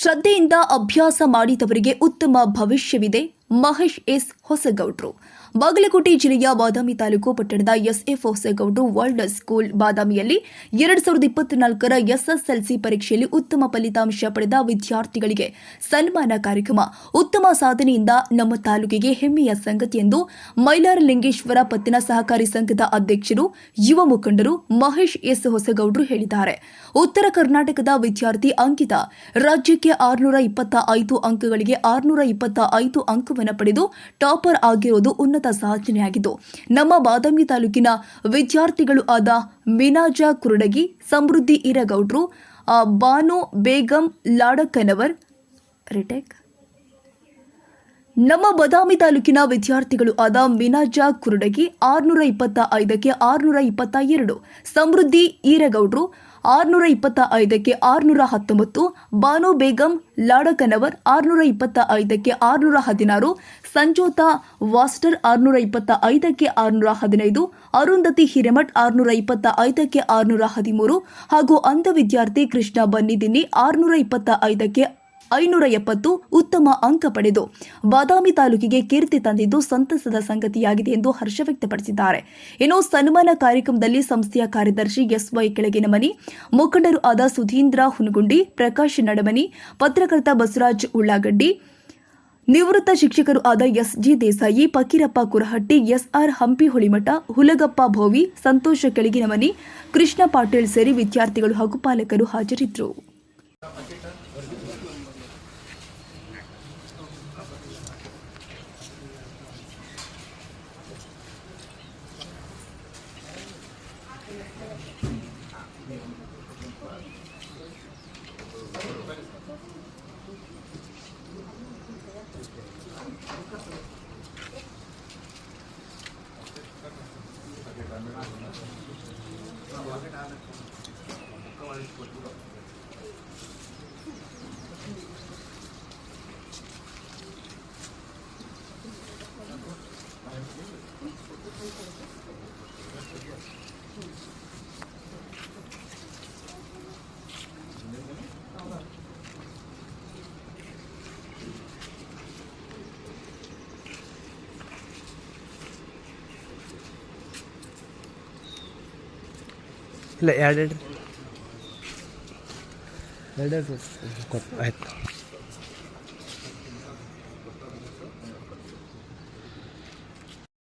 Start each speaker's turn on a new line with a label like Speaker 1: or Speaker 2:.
Speaker 1: ಶ್ರದ್ಧೆಯಿಂದ ಅಭ್ಯಾಸ ಮಾಡಿದವರಿಗೆ ಉತ್ತಮ ಭವಿಷ್ಯವಿದೆ. ಮಹೇಶ್ ಎಸ್ ಹೊಸಗೌಡ್ರು. ಬಾಗಲಕೋಟೆ ಜಿಲ್ಲೆಯ ಬಾದಾಮಿ ತಾಲೂಕು ಪಟ್ಟಣದ ಎಸ್ಎಫ್ ಹೊಸಗೌಡ್ರು ವರ್ಲ್ಡ್ ಸ್ಕೂಲ್ ಬಾದಾಮಿಯಲ್ಲಿ ಎರಡ್ ಸಾವಿರದ ಇಪ್ಪತ್ನಾಲ್ಕರ ಎಸ್ಎಸ್ಎಲ್ಸಿ ಪರೀಕ್ಷೆಯಲ್ಲಿ ಉತ್ತಮ ಫಲಿತಾಂಶ ಪಡೆದ ವಿದ್ಯಾರ್ಥಿಗಳಿಗೆ ಸನ್ಮಾನ ಕಾರ್ಯಕ್ರಮ. ಉತ್ತಮ ಸಾಧನೆಯಿಂದ ನಮ್ಮ ತಾಲೂಕಿಗೆ ಹೆಮ್ಮೆಯ ಸಂಗತಿ ಎಂದು ಮೈಲಾರ ಲಿಂಗೇಶ್ವರ ಪತ್ತಿನ ಸಹಕಾರಿ ಸಂಘದ ಅಧ್ಯಕ್ಷರು, ಯುವ ಮುಖಂಡರು ಮಹೇಶ್ ಎಸ್ ಹೊಸಗೌಡ್ರು ಹೇಳಿದ್ದಾರೆ. ಉತ್ತರ ಕರ್ನಾಟಕದ ವಿದ್ಯಾರ್ಥಿ ಅಂಕಿತ, ರಾಜ್ಯಕ್ಕೆ ಆರುನೂರ ಇಪ್ಪತ್ತ ಐದು ಅಂಕಗಳಿಗೆ ಆರುನೂರ ಇಪ್ಪತ್ತ ಐದು ಅಂಕವನ್ನು ಪಡೆದು ಟಾಪರ್ ಆಗಿರುವುದು ಉನ್ನತ ಸಾಧನೆಯಾಗಿದ್ದು ನಮ್ಮ ಬಾದಾಮಿ ತಾಲೂಕಿನ ವಿದ್ಯಾರ್ಥಿಗಳು ಆದ ಮಿನಾಜಾ ಕುರುಡಗಿ ಸಮೃದ್ಧಿ ಇರಗೌಡ್ರು ಆ, ಬಾನು ಬೇಗಂ ಲಾಡಕ್ಕನವರ್ ರಿಟೇಕ್. ನಮ್ಮ ಬದಾಮಿ ತಾಲೂಕಿನ ವಿದ್ಯಾರ್ಥಿಗಳು ಆದ ಮಿನಾಜಾ ಕುರುಡಗಿ ಆರುನೂರ ಇಪ್ಪತ್ತ ಐದಕ್ಕೆ ಆರುನೂರ ಇಪ್ಪತ್ತ ಎರಡು ಸಮೃದ್ಧಿ ಈರಗೌಡ್ರು ಆರುನೂರ ಇಪ್ಪತ್ತ ಐದಕ್ಕೆ ಆರುನೂರ ಹತ್ತೊಂಬತ್ತು ಬಾನು ಬೇಗಂ ಲಾಡಕನವರ್ ಆರುನೂರ ಇಪ್ಪತ್ತ ಐದಕ್ಕೆ ಆರುನೂರ ಹದಿನಾರು ಸಂಜೋತಾ ವಾಸ್ಟರ್ ಆರುನೂರ ಇಪ್ಪತ್ತ ಐದಕ್ಕೆ ಆರುನೂರ ಹದಿನೈದು ಅರುಂಧತಿ ಹಿರೇಮಠ್ ಆರುನೂರ ಇಪ್ಪತ್ತ ಐದಕ್ಕೆ ಆರುನೂರ ಹದಿಮೂರು ಹಾಗೂ ಅಂಧ ವಿದ್ಯಾರ್ಥಿ ಕೃಷ್ಣ ಬನ್ನಿದಿನ್ನಿ ಆರುನೂರ ಇಪ್ಪತ್ತ ಐದಕ್ಕೆ ಐನೂರ ಎಪ್ಪತ್ತು ಉತ್ತಮ ಅಂಕ ಪಡೆದು ಬಾದಾಮಿ ತಾಲೂಕಿಗೆ ಕೀರ್ತಿ ತಂದಿದ್ದು ಸಂತಸದ ಸಂಗತಿಯಾಗಿದೆ ಎಂದು ಹರ್ಷ ವ್ಯಕ್ತಪಡಿಸಿದ್ದಾರೆ. ಇನ್ನು ಸನ್ಮಾನ ಕಾರ್ಯಕ್ರಮದಲ್ಲಿ ಸಂಸ್ಥೆಯ ಕಾರ್ಯದರ್ಶಿ ಎಸ್ವೈ ಕೆಳಗಿನಮನಿ, ಮುಖಂಡರು ಆದ ಸುಧೀಂದ್ರ ಹುನಗುಂಡಿ, ಪ್ರಕಾಶ್ ನಡಮನಿ, ಪತ್ರಕರ್ತ ಬಸವರಾಜ್ ಉಳ್ಳಾಗಡ್ಡಿ, ನಿವೃತ್ತ ಶಿಕ್ಷಕರು ಆದ ಎಸ್ಜಿ ದೇಸಾಯಿ, ಫಕೀರಪ್ಪ ಕುರಹಟ್ಟಿ, ಎಸ್ಆರ್ ಹಂಪಿ ಹುಳಿಮಠ ಹುಲಗಪ್ಪ ಭೋವಿ, ಸಂತೋಷ ಕೆಳಗಿನಮನಿ, ಕೃಷ್ಣ ಪಾಟೀಲ್ ಸೇರಿ ವಿದ್ಯಾರ್ಥಿಗಳು ಹಾಗೂ ಪಾಲಕರು ಹಾಜರಿದ್ದರು. Thank you.
Speaker 2: ಇಲ್ಲ ಎರಡು ಎರಡು ಎರಡು ಕೊಟ್ಟು ಆಯ್ತು.